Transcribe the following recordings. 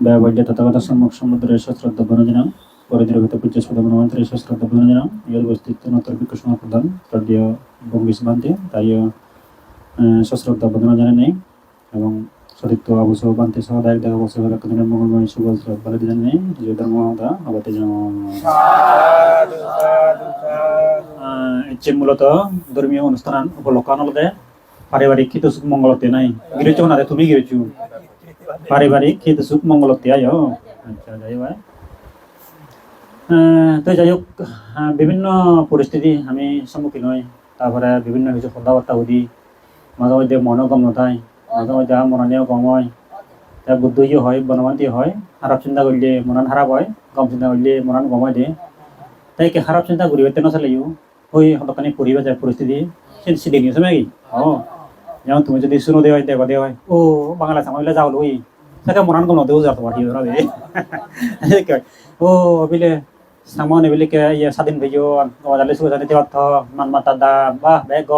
ব্যবহার্য তথাগত সম্মুখ সমুদ্রের সশ্রদ্ধ বনজনাম পরিদ্রভিত পূজ্য সদমন্ত্রী সশ্রদ্ধ বনজনাম ইয়দ বস্তিত্ব নতর্বিক সমাপ্রদান তদীয় বঙ্গিস বান্তি তাইয় সশ্রদ্ধ বদনা নেই এবং সদিত্য আবুস বান্তি সহ দেখা বসে হলে মঙ্গলময় শুভ বলে জানেন নেই যে ধর্ম দা আবাতে ইচ্ছে মূলত ধর্মীয় অনুষ্ঠান উপলক্ষ আনলতে পারিবারিক সুখ মঙ্গলতে নাই। গিরেছো না তুমি গিরেছো পারিবারিক খিত সুখ মঙ্গলতে আয়ো আচ্ছা যাই তো যাই হোক বিভিন্ন পরিস্থিতি আমি সম্মুখীন হই। তারপরে বিভিন্ন কিছু কথাবার্তা সুধি। মাঝে মধ্যে মনও গম নথায় মাঝে মধ্যে মননীয় গম হয়। তা বুদ্ধই হয়, বনবান্তি হয়। খারাপ চিন্তা করলে মনান খারাপ হয়। গম চিন্তা করলে মনান গমাই দিয়ে তাই খারাপ চিন্তা করি হইতে নচলেও হই হতকানি পরিবার যায় পরিস্থিতি সে সিদ্ধি নিয়েছে নাকি ও যেমন তুমি যদি শুনো দেওয়া হয় দেখো দেওয়া হয় ও বাংলা সামাইলে যাও লই সেটা মনান গম নদেও যাতো পাঠি ধরা দে ও বিলে সামনে বিলে কে ইয়ে স্বাধীন ভিডিও গজালে সুগানে দেওয়াত মান মাতা দা বাহ বেগ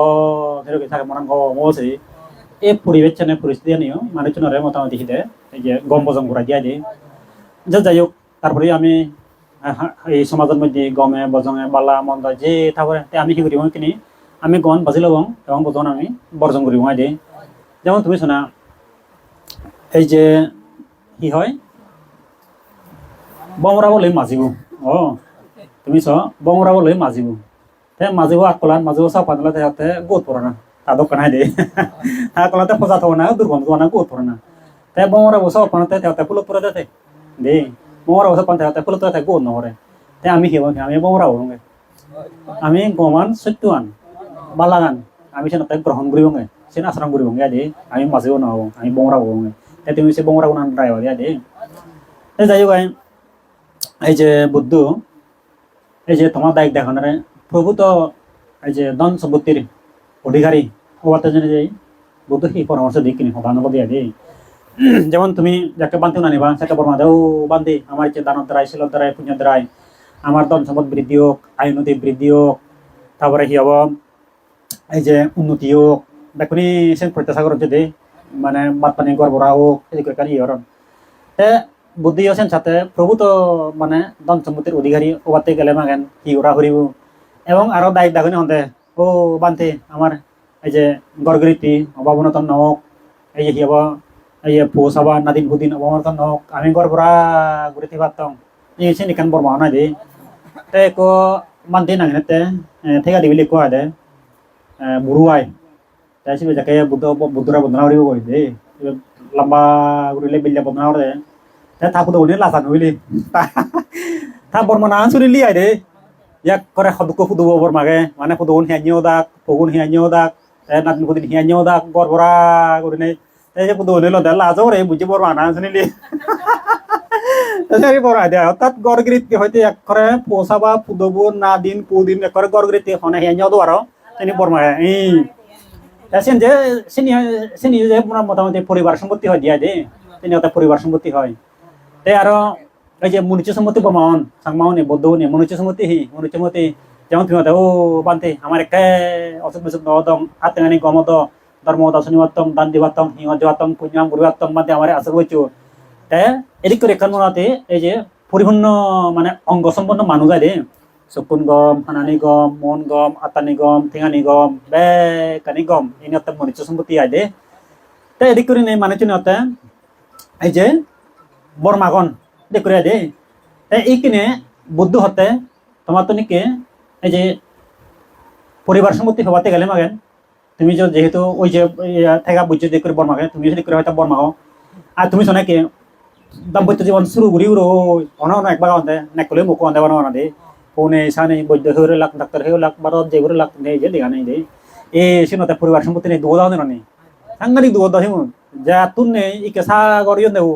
সেরকম থাকে মনান গম মোছে এই পরিবেশ চেনে পরিস্থিতি নিও মানুষজনের মোটামুটি হিদে এই যে গম বজম ঘুরা দিয়া দিয়ে যা যাই হোক তারপরে আমি এই সমাজের মধ্যে গমে বজঙে বালা মন্দ যে তারপরে আমি কি করি কিনি আমি গন বাজি লব এবং বজন আমি বর্জন করি হয় দিই। যেমন তুমি শোনা, এই যে কি হয়? বমরাবলৈ মাজিব। অ, তুমি চ বমরাবলৈ মাজিব। তে মাজিব আকলান মাজিব চাপ পানলে তেহাতে গোট পৰে না। তা দোকানাই দে আকলাতে সজা থব না দুৰ্গন্ধ থব না, গোট পৰে না। তে বমরাব চাপ পানতে তেহাতে ফুলত পৰে দে দে বমরাব চাপ পান তেহাতে ফুলত তেহাতে গোট নকৰে তে আমি কি আমি বমরাব হওঁগে আমি গমান সত্যৱান বালাগান আমি সেনাতে গ্রহণ করিবঙ্গে সেন আশ্রম করিবঙ্গে আদে আমি মাঝেও না হব আমি বমরা হবঙ্গে তে তুমি সে বমরা গুণান ড্রাইভার আদে তে যাই হোক আই, এই যে বুদ্ধ এই যে তোমার দায়িক দেখানোর প্রভু তো এই যে ধন সম্পত্তির অধিকারী হওয়াতে জেনে যাই বুদ্ধ সেই পরামর্শ দিই কিনি সদানব দিয়া দেই যেমন তুমি যাকে বান্ধি নানিবা সেটা বর্মা দেও বান্ধি আমার যে দানত দ্বারাই শিলত দ্বারাই পুণ্য দ্বারাই আমার ধন সম্পদ বৃদ্ধি হোক আয়ুনতি বৃদ্ধি হোক তারপরে কি হব এই যে উন্নতি হোক দেখুনি সেন প্রত্যাশা যদি মানে বাদ পানী গড়বড়া হোক, এই করে হরণ তে বুদ্ধি আছেন সাথে প্রভু তো মানে ধন সম্পত্তির অধিকারী ওবাতে গেলে মাগেন, কি ওরা করিব এবং আরও দায়িত্ব দেখুনি হন্তে ও বান্তে আমার এই যে গড়গরিতি অভাবনতন নহওক, এই যে হব, এই যে পোষ হবা নাদিন ভুদিন অভাবনতন নহওক, আমি গড়বড়া গুরিতি পারতাম এই সে নিকান বর্মা নাই দে তে কো মানতে নাগিনতে থেকা দিবিলি কোয়া দে। তাই সে যাকে বুদ্ধ বুদ্ধরা বন্দনা করিব কই দে লম্বা গুরিলে বিল্লা বন্দনা করে তে থাকু তো উনি লাসান হইলি তা বর্মা না চুরিলি আই দে। ইয়াক করে সদুক ফুদুব বর্মাকে মানে ফুদুন হিয়ানিও দাক ফগুন হিয়ানিও দাক নাতিন ফুদিন হিয়ানিও দাক গড়বড়া করি নাই এই যে ফুদুন হইল দে লাজও রে বুঝি বর্মা না শুনিলি তাছাড়া বড় আইডিয়া অর্থাৎ গড়গৃতি হয়তো একরে পোষাবা পুদব না দিন পুদিন একরে গড়গৃতি হনে হিয়ানিও দো আরও তিনি বর্মা, এই যে, সিনি যে মোটামুটি পরিবার সম্পত্তি হয়, দিয়া দে তিনি একটা পরিবার সম্পত্তি হয়। তে আরও, এই যে মনুষ্য সম্পত্তি বমাওন সাংমাওনি বৌদ্ধনি মনুষ্য সম্পত্তি হি, মনুষ্য সম্পত্তি, যেমন তুমি ও, বান্তে, আমার একে অসুখ বিসুখ নদম আত্মানি গমত ধর্ম দর্শনী বাত্তম দান দিবাত্তম হিম দিবাত্তম পুণ্যাম গুরুবাত্তম মাধ্যমে আমার আশা করছ তে এদিক করে এখান মনাতে এই যে, পরিপূর্ণ মানে অঙ্গ সম্পন্ন মানুষ যায় দে চকুন গম হানানি গম মন গম আতানি গম ঠেঙানি গম বেকানি গম ini একটা মনুষ্য সম্পত্তি আয় দে তে এদিক করে নেই মানে চিনতে এই যে বর্মাগন এদিক করে দে তে এইখানে বুদ্ধ হতে তোমার তো নিকে এই যে পরিবার সম্পত্তি হবাতে গেলে মাগেন তুমি যে যেহেতু ওই যে থেকা বুঝছ দিক করে বর্মাগে তুমি যদি করে হয়তো বর্মাগো আর তুমি শোনা কি দাম্পত্য জীবন শুরু করি উড়ো অন অন একবার অন্তে নেকলে মুখ অন্তে বানো অনাদে ফোনে সানে বৈদ্য হয়ে লাখ ডাক্তার হয়ে লাখ বারো যেগুলো লাখ নেই যে দেখা নেই এ সিনতে পরিবার সম্পত্তি নেই দুধ দাও নেই সাংঘাতিক দুধ দাও যা তুন নেই ইকে সা করিও দেবো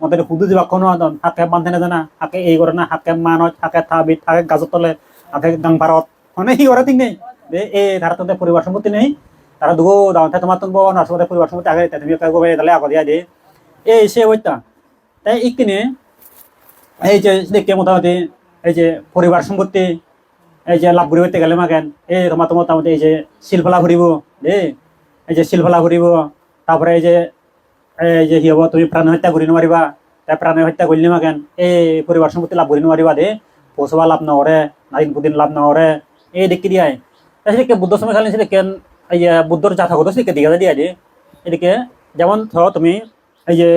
মতে হুদু দিবা কোনো আদন হাকে বান্ধে না জানা হাকে এই করে না হাকে মানত হাকে থাবিত হাকে গাজর তলে হাকে গাং ভারত মানে হি করে ঠিক নেই এ তারা তোদের পরিবার সম্পত্তি নেই তারা দুগো দাও তোমার তুমি নার্সতে পরিবার সম্পত্তি আগে তুমি গোবে তাহলে আগে দিয়া দে এই সে ওইটা তাই ইকিনে এই যে দেখতে মোটামুটি এই যে পরিবার সম্পত্তি, এই যে লাভ ঘুরিতে গেলে মাগেন, এই তোমার তো মোটামুটি এই যে শিলফলা ঘুরিব দেই এই যে শিলফলা ঘুরিব, তারপরে এই যে এই যে কি হব, তুমি প্রাণ হত্যা ঘুরি নোৱাৰিবা তাই প্রাণের হত্যা করলি মাকেন এই পরিবার সম্পত্তি লাভ করি নোৱাৰিবা দে পৌঁছবা লাভ নকৰে নাদিন পুদিন লাভ নকৰে, এই দেখি দিয়াই। তাই সেদিকে বুদ্ধ সময় খালি সেদিকে এই যে বুদ্ধর জাতকত সেদিকে দিকে দিয়া যে এদিকে যেমন ধরো তুমি, এই যে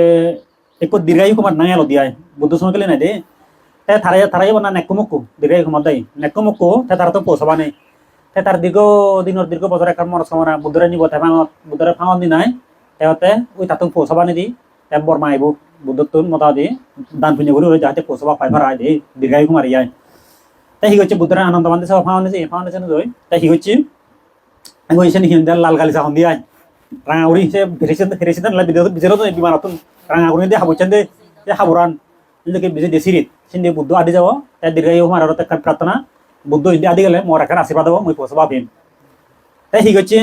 একটু দীর্ঘায়ু কুমার নাই আলো দিয়াই, বুদ্ধ সময় খালি নাই, দে। তাই থারাই থারাই না নেকু মুকু দীর্ঘায়ু কুমার দেয় নেকু মুকু তাই তারা তো পৌঁছবা নেই তাই তার দীর্ঘ দিনের দীর্ঘ বছর এখন মনস কামনা বুদ্ধরে নিব তাই বুদ্ধরে ফাঁওয়ান দি নাই তেওতে ওই তাতো পৌঁছবা নিদি তাই বর্মা আইব বুদ্ধত্ব মতা দি, দান পুণ্য করে যাতে পৌঁছবা পাই ভাড়া দে দীর্ঘায়ু কুমার ইয়াই তাই সি হচ্ছে বুদ্ধরে আনন্দ বান্ধে সব ফাঁওয়ান দিছে ফাঁওয়ান দিছে নয় তাই সি হচ্ছে হচ্ছে হিন্দা লাল গালিচা হন্দি আই রাঙাউরি সে ফেরিছেন ফেরিছেন লাই বিদেশ বিজেরো তো বিমানতন রাঙাউরি দিয়ে হাবুছেন দে হাবুরান আদি যাব, তাই দীর্ঘায়ু কুমার আর তার প্রার্থনা বুদ্ধ যদি আদি গেলে মোর এখানে আশীর্বাদ হব, মই পৌঁছবা পাইম তাই সি হচ্ছে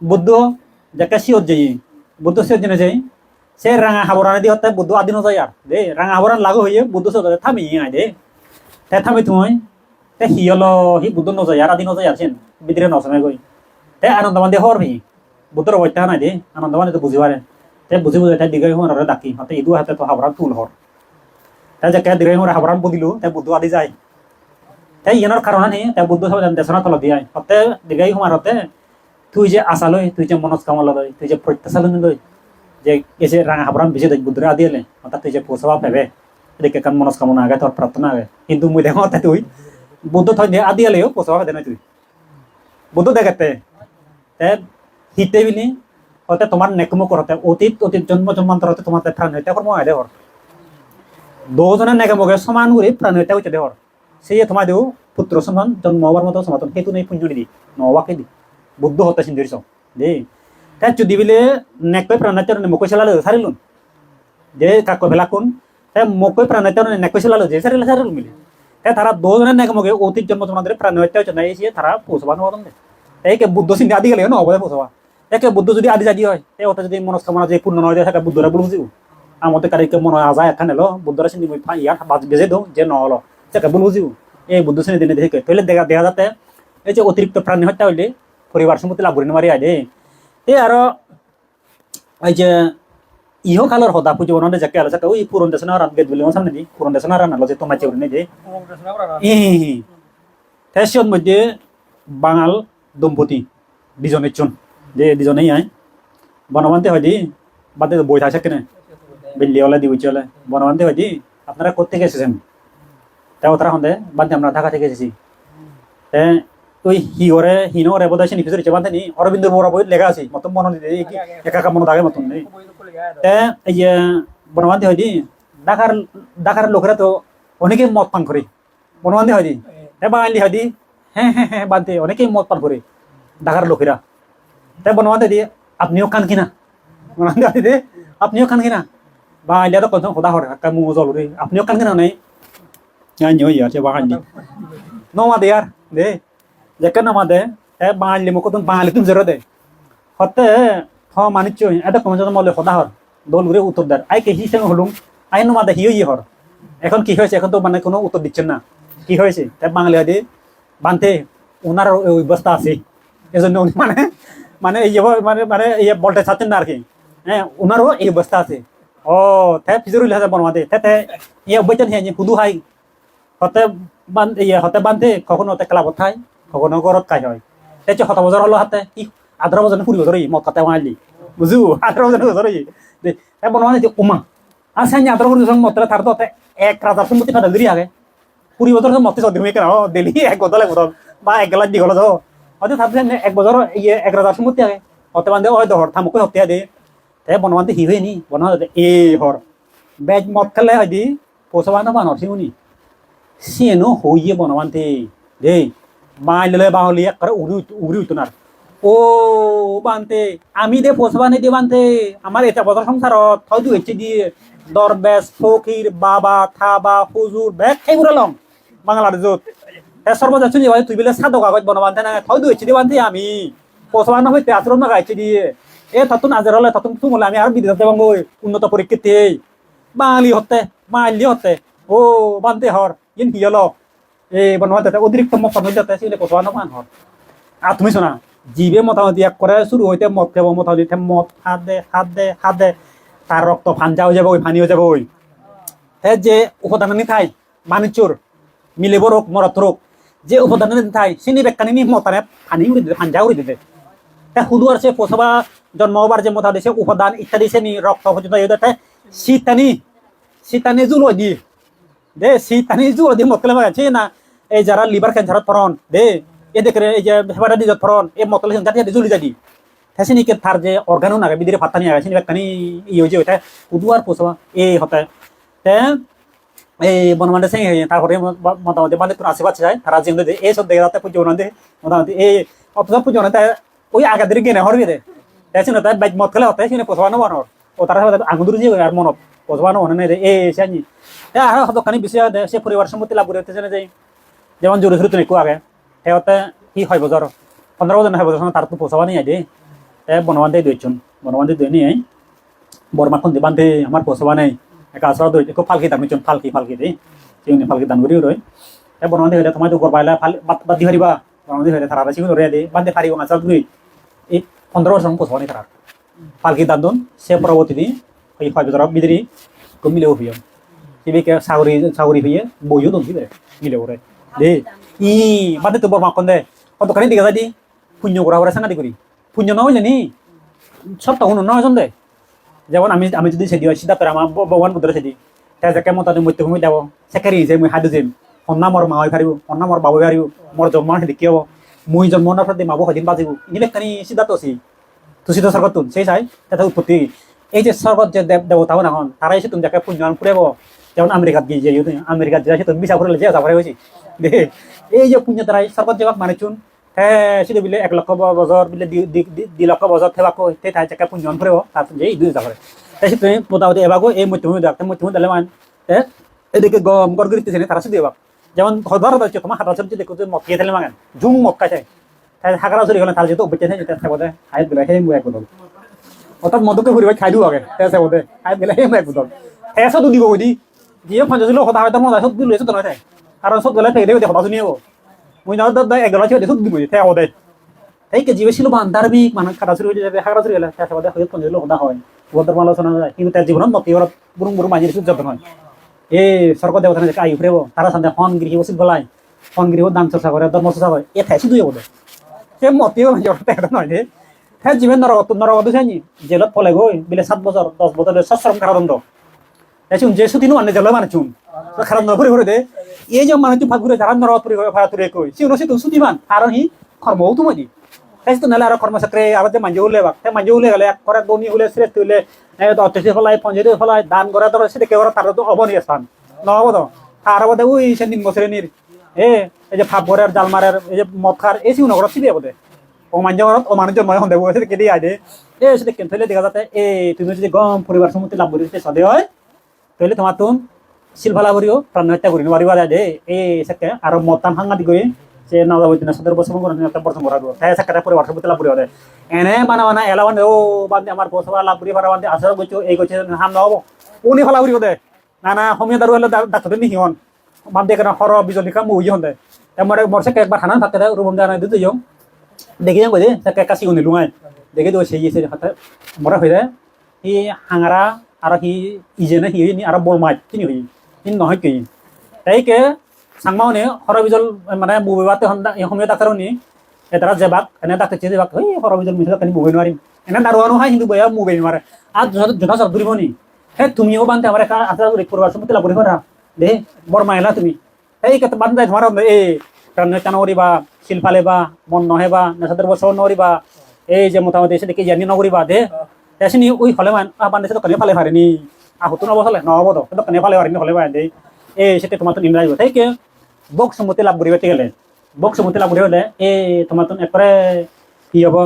বুদ্ধ, যাকে সিওর যাই, বুদ্ধ সিওর জেনে যাই, সে রাঙা হাবরানে দিয়ে তাই বুদ্ধ আদি নজাই আর দে রাঙা হাবরান লাগু হয়ে বুদ্ধ সিওর থামি আই দে তাই থামি তুমি তাই হি হলো হি বুদ্ধ নজাই আর আদি নজাই আর সেন বিদিরে নসমে গই তাই আনন্দমান দিয়ে হর ভি বুদ্ধর অবস্থা নাই দে আনন্দমান তো বুঝি পারে তাই বুঝি বুঝে তাই দীর্ঘ হর ডাকি হাতে ইদু হাতে তো হাবরান তুল হর তাই যাকে দীর্ঘ হর হাবরান বুদিলো তাই বুদ্ধ আদি যায়। তাই ইয়ানোর কারণে নি তাই বুদ্ধ সব দেশনা তল দিয়াই হতে দীর্ঘায়ু সমার হতে তুই যে আশা লই তুই যে মনস্কামনা লই তুই যে প্রত্যাশা লই যে এসে রাঙা হাবরান বেশি দেখ বুদ্ধরে আদি এলে অর্থাৎ তুই যে পৌঁছাবা পাবে এদিকে কান মনস্কামনা আগে তোর প্রার্থনা আগে কিন্তু মুই দেখো তাই তুই, বুদ্ধ থই দিয়ে আদি এলেও পৌঁছাবা পাবে না তুই। বুদ্ধ দেখাতে তে হিতে বিনি হতে তোমার নেকমো করতে অতীত অতীত জন্ম জন্মান্তর হতে তোমার প্রাণ হইতে কর্ম হয় দেহর দুজনের নেকমোকে সমান করে প্রাণ হইতে হইতে দেহর সেই তোমার দেও পুত্র সমান জন্ম হবার মতো সমাতন সেইটো নেই পুঞ্জ দি নবাকে দি। বুদ্ধ হতে সিন্দিরিছ দে তাই যদি বিলে নেকৈ প্রাণাত্য মোকৈ চেলালে সারিলুন যে কাকো ভেলা কোন তাই মোকৈ প্রাণাত্য নেকৈ চেলালো যে সারিলে সারিলুন মিলে তাই তারা দুজনের নেকমোকে অতীত জন্ম জন্মান্তরে প্রাণ হইতে হচ্ছে না এসে তারা পৌঁছবা নবাদন দে একে বুদ্ধ সিন্ধি আদি গেলে নহব পৌঁছবা। একে বুদ্ধ যদি আদি যাদি হয় এই ওটা যদি মনস্কামনা যে পূর্ণ নয় থাকে বুদ্ধরা বলব জিও। আমাদের কারিকে মনে হয় আজা এখানে এলো বুদ্ধরা সিন্ধি মই ইয়ার বাজ দো যে নহলো সেটা বলব জিও এই বুদ্ধ শ্রেণি দিনে দেখে তাহলে দেখা দেখা যাতে এই যে অতিরিক্ত প্রাণী হত্যা হইলে পরিবার সম্পত্তি লাভ মারি আদে এই আর এই যে ইহ কালর হদা পুজো বনাতে যাকে আলো যাকে ওই পুরন দেশনা রান গেট বলে সামনে দি পুরন দেশনা রান আলো যে তোমার চেয়ে নেই যে ফ্যাশন মধ্যে বাঙাল দম্পতি দুজনের চন। যে দুজনেই আয় বনবান্তে হয় দি। বাদে বই থাকে কেনে বিল্লি ওলা দি উইচি ওলা বনবান্তে হয় দি আপনারা কোথেকে এসেছেন? তা ওরা হন্দে বাদে আমরা ঢাকা থেকে এসেছি। ওই হি ওরে হিনো ওরে বোধহয় সে নিফিসের চেয়ে বান্ধে নি, অরবিন্দ বড় বই লেখা আছে মতো মনে একা একা মনে থাকে মতন নেই এই যে বনবান্তি হয় দি ঢাকার ঢাকার লোকেরা তো অনেকেই মদ পান করে। বনবান্তি হয় দি তে বাঙালি হয় দি হ্যাঁ হ্যাঁ হ্যাঁ বানতে অনেকেই মদ পান করে, ঢাকার লোকেরা। তে বনবান্তি দি আপনিও কান? কিনা? ba anh đã সদা trong khổ đau rồi cái mua rồi đi ập nhớ cắn cái nào này? Anh nhớ gì à chứ ba anh đi. এ ba anh lấy một cái thằng ba anh হতে হ মানিচ্ছ এটা কমজন মলে সদা হর দল ঘুরে উত্তর দেয় আই কে হিসেবে হলুম আই নোমা দে হিও হর এখন কি হয়েছে এখন তো মানে কোনো উত্তর দিচ্ছেন না কি হয়েছে তাই বাঙালি আদি বানতে ওনার অভ্যস্তা আছে এজন্য উনি মানে মানে এই মানে মানে ইয়ে বলতে চাচ্ছেন না আর কি হ্যাঁ ওনারও এই অভ্যস্তা আছে ও তাই ফিজরুল হাজার বনমাতে তাই ইয়ে বইতেন হ্যাঁ হুদু হাই হতে বান ইয়ে হতে বান্ধে, কখনো হতে ক্লাবত খায়, কখনো ঘরত খাই হয়। যে হত বছর হলো হাতে ই আঠারো বছর কুড়ি বছর মদ খাতে মারলি বুঝু আঠারো বছর বছর তাই বনমানে যে উমা। আর সাইন আঠারো কুড়ি বছর মদ তার তো এক রাজার সম্মতি ফাটা দিলি আগে। কুড়ি বছর মতে চৌধুরী মেয়ে কেন দিলি এক বদল এক বদল বা এক গেলার দীঘল যাও হয়তো তারপরে এক বছর ইয়ে এক রাজার সম্মতি আগে। হতে বান্ধে হয় দহর থামুকে হত্যা দে তাই বনমানতে হি হয়ে নি। বনমানতে এ হর বেজ মদ খেলে হয় দি পৌঁছাবানো বানর সিউনি সিয়েনো হইয়ে বনবান্তে। দে মাইলে বাহলি এক করে উড়ি উড়ি উঠনার ও বানতে, আমি দে পোষবানে দে বানতে আমার এটা বছর সংসারত থয়দু হচ্ছে দিয়ে দরবেশ ফকির বাবা, থাবা হুজুর ব্যাগ সেইবোৰ লম বাংলার যত হে সর্বজাচ্ছ যে তুই বলে সাদো কাগজ বনবান্তে না থয়দু হচ্ছে দিয়ে বানতে আমি। পোষবান হইতে আচরণ না গাইছে দিয়ে এ ততুন আজের হলে ততুন তুম হলে আমি আর বিদেশ দেবাঙ্গ উন্নত পরীক্ষিতে বাঙালি হতে বাঙালি হতে, ও বানতে হর ইন হিয়লো এই বনবান্তে অতিরিক্ত মত হয়ে যাতে সেগুলো পোষবান মান হর আর তুমি শোনা, জিবে মোটামুটি এক করে শুরু হইতে মদ খাব মোটামুটি মদ হাত দে হাত দে হাত দে। তার রক্ত ফাঞ্জা হয়ে যাবে ওই ফানি হয়ে যাবে ওই তে যে উপাদানানি থাই মানুচুর মিলিব রোগ মরত রোগ যে উপাদানানি থাই সিনি বেকানি মতানে ফানি উড়ি দিতে ফাঞ্জা উড়ি দিতে তে হুদু আর সে প্রসবা জন্ম হবার যে দিছে, উপাদান ইত্যাদি সে নি রক্ত পর্যন্ত এই তে শীতানি শীতানি জুলো দি। দে শীতানি জুলো দি মতলে আছে না, এই যারা লিভার ক্যান্সারত ফরন দে এ দেখে এই যে হেপাটাইটিসত ফরন এই মতলে জাতি জুলি যাদি কে থার যে অর্গানো নাগে বিদিরে ফাতানি আগে সিনি বেকানি ই হইছে ওটা উদুয়ার প্রসবা এ হতে। তে এই বনমান্ডে সিং তারপরে মোটামুটি মানে তোর আশেপাশে যায় তারা দে এই সব দেখে যাতে পুজো না দে মোটামুটি এই অত পুজো না তাই ওই আগে দিকে গেনে হরবি দে। তাই শুনে তাই বাইক মত খেলে হতে শুনে প্রসবানো বানর ও তারা আঙুদুর যে আর মনত প্রসবানো হনে নাই দে এই সানি তে আর বেশি দে সে পরিবার সম্মতি লাভ করতে জানে যাই যেমন জোরে সুরে তুমি একো আগে সেওতে সি হয় বছর পনেরো বছর হয় বছর তার তো পোষাবা নিয়ে দে এ বনবান্ধে দুইজন বনবান্ধে দুই নিয়ে বরমা খুন্দি বান্ধে আমার পোষাবা নেই একা আসরা দুই একো ফালকি দাম নিচন ফালকি ফালকি দে সিউনি ফালকি দান করি রই এ বনবান্ধে হইলে তোমায় তো করবাইলা ফাল বাদ দি হারিবা বনবান্ধে হইলে তারা সিউনি রে দে বান্ধে ফারিব আসরা দুই এই পনেরো বছর পোষাবা নেই তারা ফালকি দান দন সে পরবর্তী দিন ওই হয় বছর বিদিরি মিলেও হইয় সিবিকে সাগরি সাগরি হইয়ে বইও দন দিবে মিলেও রে দে, ই, বাদে তো বরমা কোন দে কতখানি দিকে যাই দি? পুণ্য করা করে সাংঘাতিক করি পুণ্য না হইলে নি সব তখন না নয় দে যেমন আমি আমি যদি সেদি হয় সিদ্ধার্থ আমার ভগবান বুদ্ধরে সেদি তে যাকে মত মৃত্যুভূমি দেব সেকারি যে মই হাদু দিম সন্না মোৰ মা হৈ পাৰিব সন্না মোৰ বাবু পাৰিব, মোৰ জন্ম সেদি কি হ'ব? মই জন্ম হোৱাৰ পৰা মাবো সদিন বাজিব ইনিলে কানি সিদ্ধার্থ আছে তুষিত স্বর্গত সেই চাই, তাতে উৎপত্তি। এই যে স্বর্গত যে দেব দেবতাও নাহন তারাই এসে তুমি যাকে পুণ্যবান ফুরাব যেমন আমেরিকাত গিয়ে যে আমেরিকাত যে আছে তুমি বিচা ফুরালে যে যাবারে হয়েছি এই যে পুণ্য তারাই স্বর্গত যাবাক মানিচুন হ্যাঁ সেটা বিলে এক লক্ষ বছর বিলে দুই লক্ষ বছর থেবাক তে তাই যাকে পুণ্যবান ফুরাব তার যে এই দুই যাবারে তাই সে তুমি মোটামুটি এবাকো এই মধ্যভূমি দেখ মধ্যভূমি দিলে মান এদিকে গম গড়গড়িতেছে তারা শুধু এবার যেমন ঘর হচ্ছে তোমার হাতা সবজি দেখো তুমি মক্কিয়ে দিলে মাগান। ঝুম মক্কা চাই। তাই হাগারা চুরি গেলে তার যেহেতু বেঁচে থাকে তার সাথে হাইত গেলে সেই এক বদল অর্থাৎ মদকে ফুরিব খাই দিও আগে তাই সাথে হাইত গেলে সেই এক বদল সেই সব দিব দি যিয়ে পঞ্চাশ কিলো কথা হয়তো মজা সব দিলে তো নয় কারণ সব গেলে ফেলে দিয়ে কথা শুনি হব মুই না এক গেলা ছিল সব দিব তাই হদে এই কে জীবে ছিল বান্ধার বিক মানুষ খাটা চুরি হয়ে যাবে হাগরা চুরি গেলে তাই সাথে হয়তো পঞ্চাশ কিলো কথা হয় ওদের আলোচনা কিন্তু তার জীবনত মতি ওরা বুরুম বুরুম মাঝে যত্ন হয় এই সরকার দেবতা আয়ু ফেরব তারা সাথে হন গৃহ উচিত গলায়। হন গৃহ দান চর্চা করে, ধর্ম চর্চা করে। এ থাই শুধু বোধ সে মতিও নয় যে হ্যাঁ জীবন নরগত নরগত চাইনি জেলত ফলে গই, বিলে সাত বছর, দশ বছর সশ্রম কারাদণ্ড। এসুন যে সুদিনও মানে জেলে মানে চুন। খারাপ নকরি করে দে। এই যে মানে ভাগ ঘুরে যারা নরগত পরি ভাড়া তুলে কই। সে উনসি তুই সুদিমান কারণ হি কর্মও তুমি তাই তো নালে আর কর্মচাত্রে আর যে মাঞ্জে উলে বাক। মাঞ্জে উলে গেলে করে দনি উলে শ্রেষ্ঠ উলে অত্যসি ফলাই পঞ্চায়েত ফলাই দান করে ধর সেটা কেউ তার তো অবনীয় স্থান নহব তো। তার বোধে ওই সে নিম্ন শ্রেণির এ, এই যে ফাপ ঘরের জাল মারের এই যে মদ খার এই সিউ নগরত ছিলি বোধে ও মানুষ ও মানুষজন মনে সন্দেহ সেটা কেটে আয় দে এ সেটা কেন থইলে দেখা যাতে, এ, তুমি যদি গম পরিবার সম্মতি লাভ করি সদে হয়, তাহলে তোমার তুম শিলফালা করিও প্রাণ হত্যা করি মারিবা যায় দে এই সেকে আর মতান সাংঘাতিক গই না সদর বছর করে একটা বর্ষণ করা তাই সেকাটা পরিবার সম্মতি লাভ করিও দে এনে বানা বানা এলা বান্ধে ও বান্ধে আমার বছর লাভ পারা বান্ধে আসর গইছো এই গইছে হাম নহব উনি ফালা করিও দে না না সমীয় দারু হলে ডাক্তার নিহিয়ন বান্ধে কেন হর বিজলিকা মুই হন দে এমরে মরছে একবার হানান থাকতে দেয় রুবম জানা দিতে যাও। দেখি যাও কই তাকে কাশি উনি লুঙাই দেখি তো সেই এসে হাতে মরা হয়ে যায় সি হাঙারা আর সি ইজে না সি আর বল মাই তিনি হই ইন নহয় কি তাইকে সাংমাওনে হর বিজল মানে মুবিবাতে সময় ডাক্তার নি এটারা জেবাক, এনে ডাক্তার চেয়ে জেবাক ওই হর বিজল মিশে কানি মুবই নোৱাৰিম। এনে দাৰুৱানো হয় কিন্তু বয়া মুবই নোৱাৰে। আর জোতা সব ধরিব নি। হে, তুমিও বান্ধে আমার একটা আশা করি করবার সময় লাভ করি দে বড় মাইলা তুমি। এই, কত, বান্ধে তোমার এই প্রাণ কেন করিবা শিলফালে বা মন নহে বা নেশাদের বছর নকরিবা এই যে মোটামুটি এসে দেখি জানি নকরিবা দে। এসে ওই হলে মান বান্ধে সে দোকানে ফালে পারেনি আহুতো নবসলে নহব তো, দোকানে ফালে পারিনি হলে পারে দেই এই সেটা তোমার তো নিমরাইব তাই কে বক সম্মতি লাভ করিবা গেলে। বক সম্মতি লাভ করিবা এই তোমার তো একবারে কি হব?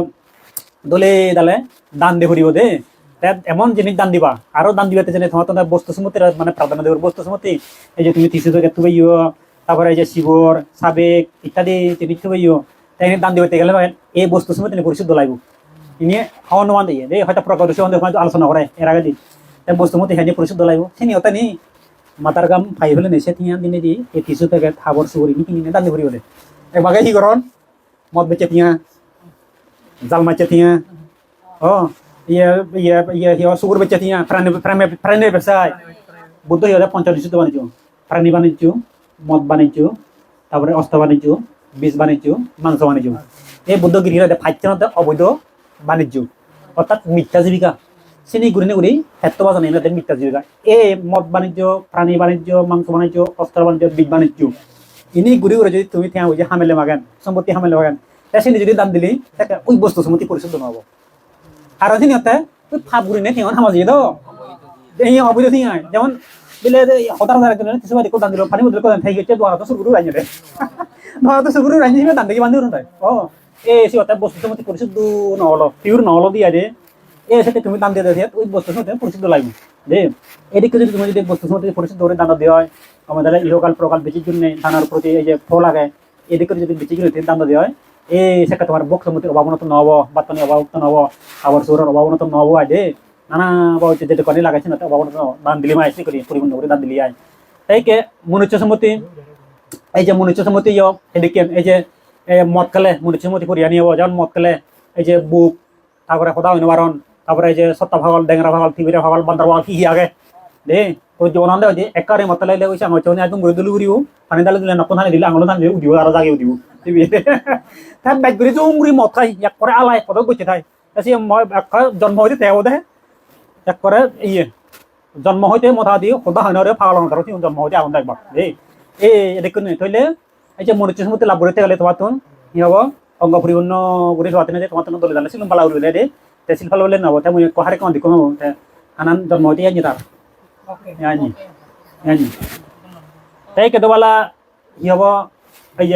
দলে দালে দান দে করিব দে এমন জিনিস দান দিবা আরও দান দিবা যেনে তোমার তো বস্তু সম্মতির মানে প্রাধান্য দেবার বস্তু সম্মতি এই যে তুমি তিসু থেকে তুই তারপরে এই যে শিবর সাবেক ইত্যাদি জিনিস তুই তাই দান দিতে গেলে এই বস্তু সম্মতি তিনি পরিশুদ্ধ লাগব ইনি অনুমান দিয়ে হয়তো প্রকাশ আলোচনা করে এর আগে দি এই বস্তু মতে হ্যাঁ পরিশুদ্ধ লাগব সেই ওটা নি মাতার গাম ফাই হলে নেছে তিয়া দিনে দি, এই তিসু থেকে খাবার সুগরি নি কিনে দান দিব দে একবাগে কি করন মদ বেচে তিয়া জাল মাছে তিয়া ও ইয়ে ইয়ে ইয়ে ইয়ে সুগুর বেচে তিয়া ফ্রানে ফ্রানে ফ্রানে ব্যবসায় বুদ্ধ হয়ে পঞ্চাশ নিষিদ্ধ বাণিজ্য প্রাণী বাণিজ্য মদ বাণিজ্য তারপরে অস্ত্র বাণিজ্য বীজ বাণিজ্য মাংস বাণিজ্য এই বুদ্ধগিরিরা ফাইচনতে অবৈধ বাণিজ্য। অর্থাৎ মিথ্যা জীবিকা চিনি গুড়ি গুড়ি হেত্ত বাজান এনাদের মিথ্যা জীবিকা এই মদ বাণিজ্য প্রাণী বাণিজ্য, মাংস বাণিজ্য, অস্ত্র বাণিজ্য বীজ বাণিজ্য। ইনি ঘুরে ঘুরে যদি তুমি থিয়া যে হামেলে মাগান, সম্পত্তি হামেলে মাগান। তা সিনি যদি দাম দিলি, তাকে ওই বস্তু সম্পত্তি পরিশোধ নহব আর দিন হতে ওই ফাপ ঘুরি নে থিয়া হামাজি তো এই অবৈধ থিয়া যেমন, বিলে হতার হাজার একজন কিছু বাড়ি দান দিল পানি বদল করে থাই গেছে দোয়ারা তো শুরু রাইনে রে দোয়ারা তো রাইনে হিসেবে দান দেখি বান্ধি উঠাই ও এ সে হতে বস্তু সম্পত্তি পরিশোধ নহলো পিওর নহলো দিয়া দে। এ সেটা তুমি দাম দিয়ে দিয়ে, ওই বস্তু সম্পত্তি পরিশোধ লাগবে। দে এদিকে যদি তুমি যদি বস্তু সম্পত্তি পরিশোধ ধরে দান দেওয়া হয় আমাদের ইহকাল প্রকাল বেচির জন্য দানার প্রতি এই যে ফল লাগে, এদিকে যদি বেচি কিনে দাম দেওয়া হয়, এই সেটা তোমার বক সম্মতির অভাবনত নহব বাতনি অভাবত নহব আবার সৌরের অভাবনত নহব আয় নানা বা যেটা কনে লাগাইছে না অভাবনত দান দিলি মাই করি পরিপূর্ণ করে দান দিলি আয়। তাই কে মনুষ্য সম্মতি, এই যে মনুষ্য সম্মতি ইয়, এদিকে এই যে মদ খেলে মনুষ্য সম্মতি করিয়া নিয়ে যেমন মদ খেলে এই যে বুক, তারপরে সদা নিবারণ তারপরে যে সত্তা ভাগল, ডেংরা ভাগল থিবিরা ভাগল বান্দার ভাগল কি আগে। দে যে ওনান্দে যে একারে মত লাইলে ওই আমার চৌনে একদম গড়ে দিলু উড়িও পানি দালে দিলে নকন হানি দিলে, আঙুল ধান উড়িও আর জাগে উড়িও দিবি তাই বাইক করে যে উমরি মত খাই এক করে আলাই কত গছে থাই তাই মই একা জন্ম হইতে তেও দে। এক করে ইয়ে। জন্ম হইতে মথা দি, সদা হইনরে ফাগল ধরো তিন জন্ম হইতে আগুন দেখবা দে। এ নই থইলে এই যে মনুষ্য সমতে লাভ করতে গেলে তোমার তুন কি হব? অঙ্গ পরিপূর্ণ করে যে তোমার তুন দলে জানলে সিলম পালা উড়িলে দে তে সিলফাল বলে নব তে মুই কহারে কম দিকম তে আনান জন্ম হইতে আনি তার আনি আনি তাই কেতবেলা কি হব এই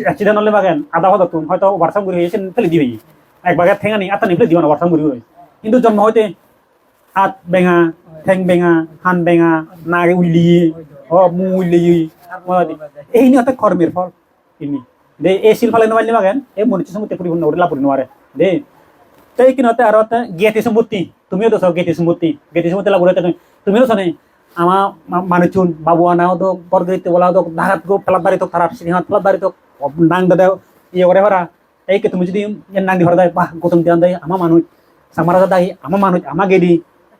অ্যাক্সিডেন্ট হলে বাগেন আধা হতো তুমি হয়তো ওভারসাম ঘুরি হয়েছে ফেলে দিয়ে এক বাগে ঠেঙানি আত্মা নিফেলে দিও না ওভারসাম ঘুরি হয়ে কিন্তু জন্ম হইতে হাত বেঙা ঠেং বেঙা হান বেঙা নাক উল্লি ও মু উল্লি এই নিয়ে কর্মের ফল ইনি দে এই শিল ফালে নবাইলে বাগেন এই মনুষ্য সম্পত্তি পরিপূর্ণ করে লাভ নোৱাৰে দে তাই আৰু এটা জ্ঞাতি সম্পত্তি, তুমিও তো জ্ঞাতি সম্পত্তি জ্ঞাতি সম্পত্তি লাভ করতে তুমিও চানে আমার মানুষজন বাবু আনাও তো বরগরিতে বলাও তো ধারাত গো ফেলাত বাড়ি তো খারাপ সিংহাত ফেলাত বাড়ি তো নাং দাদা ইয়ে করে হরা। এই কে তুমি যদি নাং হরা দেয় বাহ, গৌতম দিয়ান দেয় আমার মানুষ সামারা দাই আমার মানুষ আমার গেডি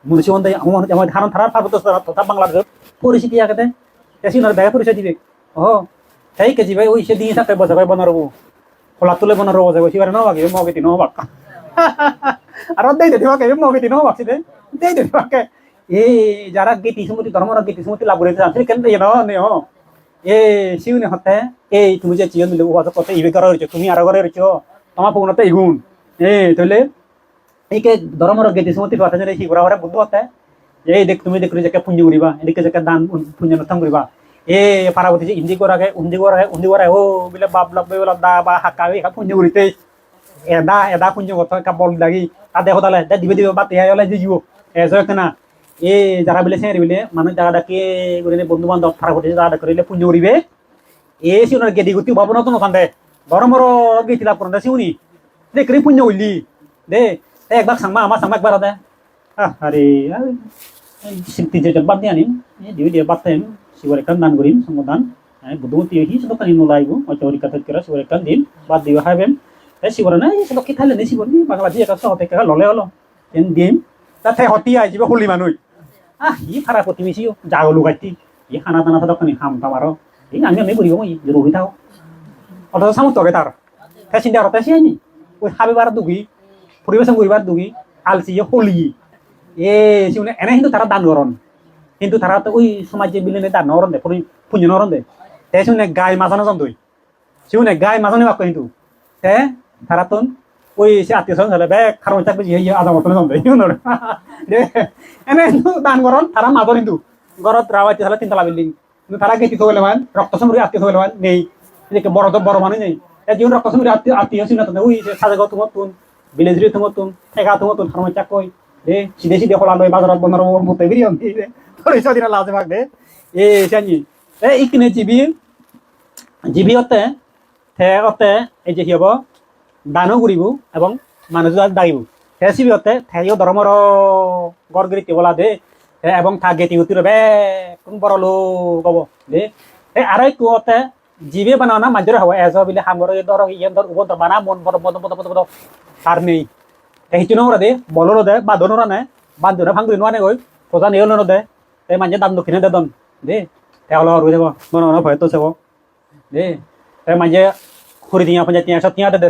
মুন্সিবন দেয় আমার মানুষ আমার ধারণ থারার পার্বত্য তথা বাংলাদেশ পরিস্থিতি আগে এসি নয় ব্যাগে পরিচয় দিবে। ও সেই কে যাবে ওই সে দিয়ে থাকে বজাবে বনারবো খোলা তুলে বনারবো বজাবে সিবারে ন বাকি মগে তিন বাক্কা। আর দেই দে দিবাকে মগে তিন বাক্সি দে দেই দে দিবাকে এই যারা গীতি সুমতি ধর্মর গীতি সুমতি লাভ করে জানতে কেন দেয় না নে ও এ শিউনি হতে? এই, তুমি যে চিয়ন দিলে ওয়াজ কত ইবে করা হইছো তুমি আর করে হইছো তোমার পগুনতে ইগুন এ তলে এই কে ধর্মর গীতি সুমতি কথা যে শিবরা হরে বুদ্ধ হতে, এই দেখ, তুমি দেখলি যে পুঞ্জি উড়িবা এদিকে যে দান পুঞ্জ নথম করিবা এ পারাবতী যে ইন্দি করাগে উন্দি করাগে উন্দি করাগে ও বিলে বাপ লাভ বেলা দা, বা হাকাবে কা পুঞ্জি উড়িতে এদা এদা পুঞ্জি কত কা বল লাগি তা দেখো তাহলে দে দিবে দিবে বাতে আইলে যে জিও এ, জয় না এ যারা বিলে সেরি বিলে মানুষ যারা ডাকে করিলে বন্ধু বান্ধব পারাবতী যারা করিলে পুঞ্জি উড়িবে এ সিউনার গেদি গতি ভাবনা তো নখান দে ধর্মর গীতি লাভ করন দে সিউনি দে করি পুঞ্জি উড়লি দে একবার সাংমা আমার সাংমা একবার দে। আরে সিদ্ধি যে বাদ দিয়ে আনিম দিয়ে দিয়ে বাদ টাইম শিবর একটা দান করিম সঙ্গদান বুদ্ধমতি হি সব কানি নোলাইব অচরি কাত করা শিবর একটা দিন বাদ দিব হাইবেম শিবর না এই কি থাইলে নি শিবর নি বাংলা দিয়ে একটা সহতে কা ললে হলো। এন দিম তাতে হতি আই যাব হলি মানুষ আহ ই খারাপ প্রতি মিশি জাগো লুগাইতি ই খানা দানা সব কানি হাম তামারো এই আমি আমি করিব মই রহি থাও অথচ সামু তবে তার তাই চিন্তা করতে আসি ওই হাবিবার দুগি পরিবেশন করিবার দুগি আলসি হলি। এ সিউনে এনে কিন্তু তারা দান করন কিন্তু তারা তো ওই সমাজে বিলেনে দান নরন দে পুঞ্জ নরন দে। তে সিউনে গাই মাঝানো জন তুই সিউনে গাই মাঝানো বাক্য কিন্তু। তে তারা তো ওই সে আত্মীয় স্বজন হলে বেগ খারাপ চাকরি ইয়ে আদা মতন দে এনে দান করন তারা মাঝর কিন্তু ঘরত রাওয়াইতে হলে তিনতলা বিল্ডিং কিন্তু তারা গেতি থলে মান রক্ত সমরি আত্মীয় থলে মান নেই এদিকে বড় তো বড় মানুষ নেই এ জীবন রক্ত সমরি আত্মীয় আত্মীয় সিনা তো ওই সাজে গত মতন বিলেজরি তো মতন ঠেকা তো মতন খারাপ চাকই দে সিধে সিধে খোলা লই বাজারত বন্ধ রব মতে বিরিয়ন দে তোরে সদিনা লাজে ভাগ দে এ সানি এ ইকনে জিবি জিবি অতে থে অতে এই যে হিব দানো করিব এবং মানুষ দাগিব থে সিবি অতে থেও ধর্মর গড়গিরিতে বলা দে এ এবং থা গেতি উতির বে, কোন বড় লো কব দে। এ আড়াই কুয়তে জিবে বানানা মাঝরে হওয়া এজ বিলে হামর ধর ইয়ে ধর উব বানা, মন বড় বড় বড় বড় তার নেই। এই চিনো দে বলল দে, বা দনোরা নে বান্ধুরা ভাঙগুলি নোয়ানে গই প্রজা নিয়ে নো দে তে মানে দান দক্ষিণে দে দন দে। তে হলো রুই দেব মনে মনে ভয় তো সেব দে। তে মানে খুরি দিয়া পঞ্চায়েত তিয়া সব তিয়া দে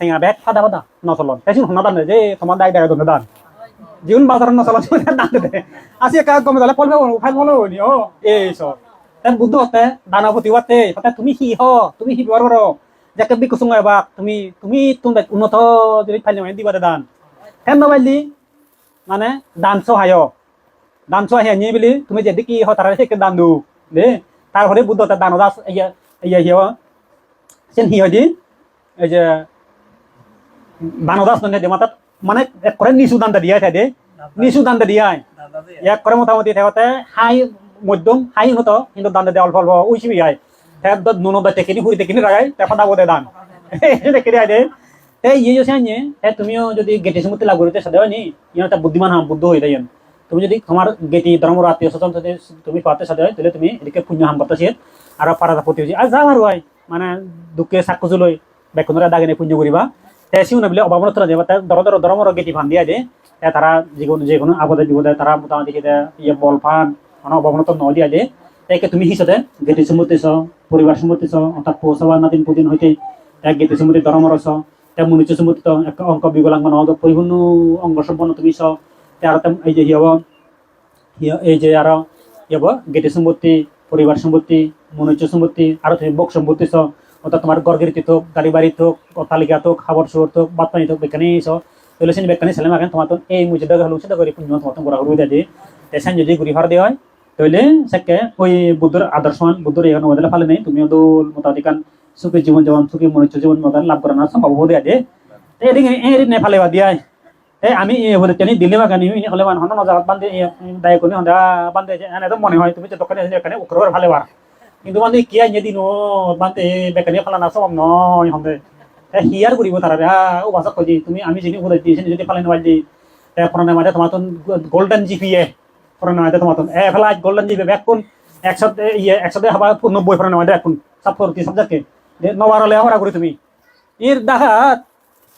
ঠেঙা বেগ ফাদা ফাদা নচলন তে সিন হনা দান যে তোমার দাই দাই দনে দান জীবন বাজার নচলন দান দে আসি একা গমে দালে ফল ফাইল মনে হনি ও এই সব dan butuh teh dana putih wate kata tumi hi ho tumi hi bor bor jaket bi kusung ba tumi tumi tum dak unoto jadi phali mai di bada dan hen no bali মানে দান সহায় দান সহায় নিয়ে বলি তুমি যদি কি হতারা সে দান দু দে তারপরে বুদ্ধ তার দান দাস ইয়া ইয়া হিও সেন হি হদি এই যে দান দাস ননে দে মাতা মানে এক করে নিসু দান দিয়া থাকে দে। নিসু দান দিয়া এক করে মোটামুটি থাকতে হাই মধ্যম হাই হতো কিন্তু দান দে অল্প অল্প উইসি বিয়াই হ্যাঁ নুন দা টেকিনি হুড়ি টেকিনি রাগাই তারপর দাবো দে দান। দেখে দেয় দে। এই ইয়ে যে আনিয়ে হ্যাঁ তুমিও যদি গেটি সমুদ্রে লাগু করতে সাদে নি ইয়ে একটা বুদ্ধিমান হ্যাঁ বুদ্ধ হয়ে যায় তুমি যদি তোমার গেটি ধর্ম আত্মীয় স্বজন তুমি পাতে সাদে হয় তাহলে তুমি এদিকে পুণ্য হাম করতেছি আর পারাদা প্রতি হচ্ছে আর যা হয় মানে দুঃখে সাক্ষুজ লই বেকুনরা দাগে পুণ্য করিবা তে সিও না বলে অভাবনত দেবা তাই দর দর ধর্মর গেটি ভান দিয়া। তে তারা যেকোনো যে কোনো আপদে বিপদে তারা মোটামুটি খেতে ইয়ে বল ফান মানে অভাবনত ন দিয়া। দে একে তুমি হিসাবে গেটি সমুদ্রে ছ পরিবার সমুদ্রে ছ অর্থাৎ পৌঁছাবার নাতিন পুদিন হইতে এক গেটি সমুদ্রে ধর্মর ছ তে মনুষ্য সমুদ্র এক অঙ্ক বিগলাং মানে অত পরিপূর্ণ অঙ্গ সম্পন্ন তুমি ছ আর এই যে হিয়ব এই যে আর ইয়ব গেটি সম্পত্তি পরিবার সম্পত্তি মনুষ্য সম্পত্তি আর তুমি বক সম্পত্তি ছ অর্থাৎ তোমার গর্গের থোক গাড়ি বাড়ি থোক অট্টালিকা থোক খাবার সুর থোক বাদ পানি থোক, বেকানি তাহলে সেই বেকানি ছেলে মাখেন, তোমার তো এই মুজে দেখা হলো সেটা করে, পুণ্য তোমার তো গোড়া হলুদ দিয়ে তেসান যদি ঘুরি ভার দেওয়া হয়, তাহলে সেকে ওই বুদ্ধর আদর্শমান বুদ্ধর এখানে মধ্যে ফালে নেই, তুমিও তো মোটামুটি কান সুখী জীবন যেমন সুখী মনুষ্য জীবন মতন লাভ করা না সম্ভব হতে আছে এদিকে এদিকে নে ফালে দিয়া এ আমি হলে তেনি দিলে বা গানি, হলে মান হন নজা বান্ধে দায় কোনি হন্দা বান্ধে এনে তো মনে হয়, তুমি যে দোকানে এখানে উকর ফালে বার। কিন্তু মানে কি আই যদি নো বান্ধে বেকানি ফালা না সব নয় হন্দে হিয়ার করিব তারা রে ও ভাষা কই তুমি, আমি যিনি বলে দিয়েছি যদি ফালে নয় দি এ ফোনে মাঝে তোমার গোল্ডেন জিপিএ ফোনে মাঝে তোমার এ ফেলা গোল্ডেন জিপি ব্যাক কোন? একসাথে ইয়ে একসাথে হবা নব্বই ফোনে মাঝে এখন সব করতে সাবজেক্টে নবার হলে হরা করি তুমি। এর দেখাত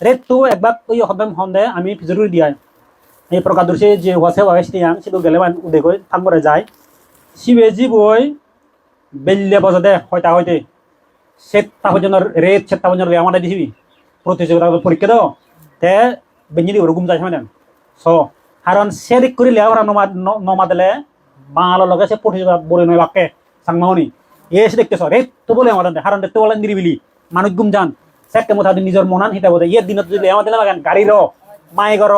রেট তো একবার ওই হদম হন্দে আমি জরুরি দিয়াই। এই প্রকার দর্শে যে হসে বয়স দিয়াং সেটা গেলে মান উদে কই থামবরে যায়। শিবে জীবই বেল্লে বজদে হয়তা হইতে সেত তাহজনের রেট সেত তাহজনের রে আমাদের দিবি প্রতিযোগিতা পরীক্ষা দাও। তে বেঞ্জিলি ওরকম যায় মানে। স, কারণ সে দিক করিলে ওরা নমা নমা দিলে বাঙালোর লগে সে প্রতিযোগিতা বলে নয় বাক্যে সাংমাহনি এ এসে দেখতেছ রে তো বলে আমাদের হারান দেখতে বলেন নিরিবিলি। মানুষ গুম যান। সেকে মোটা নিজের মনান হিতা বোধ ইয়ের দিনত যদি আমাদের লাগান গাড়ি র, মাই গর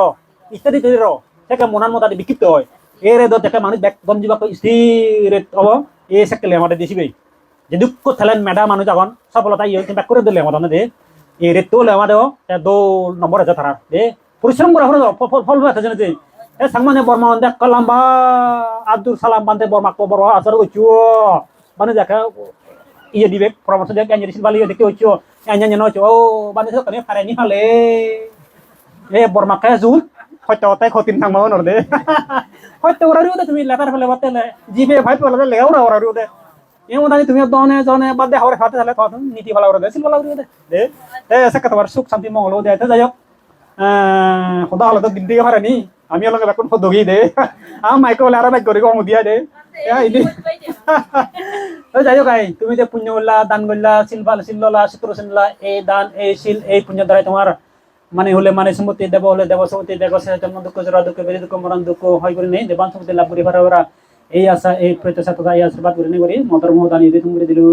ইত্যাদি ইত্যাদি র, সেকে মনান মোটা বিক্ষিপ্ত হয়। এ রে দেখে মানুষ ব্যাগ যাবা স্থির হব এ সেকেলে আমাদের দেশিবেই যে দুঃখ থেলেন মেধা মানুষ যখন সফলতা ইয়ে ব্যাক করে দিলে আমাদের দে এই রেট তো লেমা দেও দো নম্বর আছে তারা দে পরিশ্রম করা হলো ফল আছে জানে যে এ সাংমানে বর্মা দেখ কলাম্বা আব্দুল সালাম বান্দে বর্মা কো বড় আসার হইছো মানে দেখা ইয়ে দিবে পরামর্শ দেখ এঞ্জেল সিলবালি দেখতে হইছো এঞ্জেল জানো হইছো ও মানে সব কানে ফারে নি ফালে। এ বর্মা জুল হয়তো তাই খতিন থাকবা নর হয়তো ওরা রিও দে তুমি লেটার ফেলে বাতে জিবে ভাই ফেলে লে ওরা ওরা রিও দে এমন দানি তুমি দনে জনে বাদ হাওরে ফাতে তাহলে তখন নীতি ভালো ওরা দে সিল ভালো রিও দে। দে সে তোমার সুখ, শান্তি, মঙ্গল দে যাই হোক। খোদা হলে তো দিন দিয়ে পারেনি আমি অলগে বেকুন খোদগি দে। আ, মাইকে বলে আরও বাইক করে কম দিয়া দে। যাই হোক, আই, তুমি যে পুণ্য করলা দান করলা শিলফাল শিললা চিত্র শিললা এই দান, এই শিল, এই পুণ্য দ্বারাই তোমার মানে হলে মানে সম্মতি দেব, হলে দেব সম্মতি দেব, সে জন্ম দুঃখ, জোড়া দুঃখ বেরি দুঃখ, মরণ দুঃখ, হয় করে নেই। দেবান সম্মতি লাভ করি, ভাড়া ওরা এই আশা, এই প্রত্যাশা তথা এই আশীর্বাদ করে। নেই করি মদর মহদানি দিলু।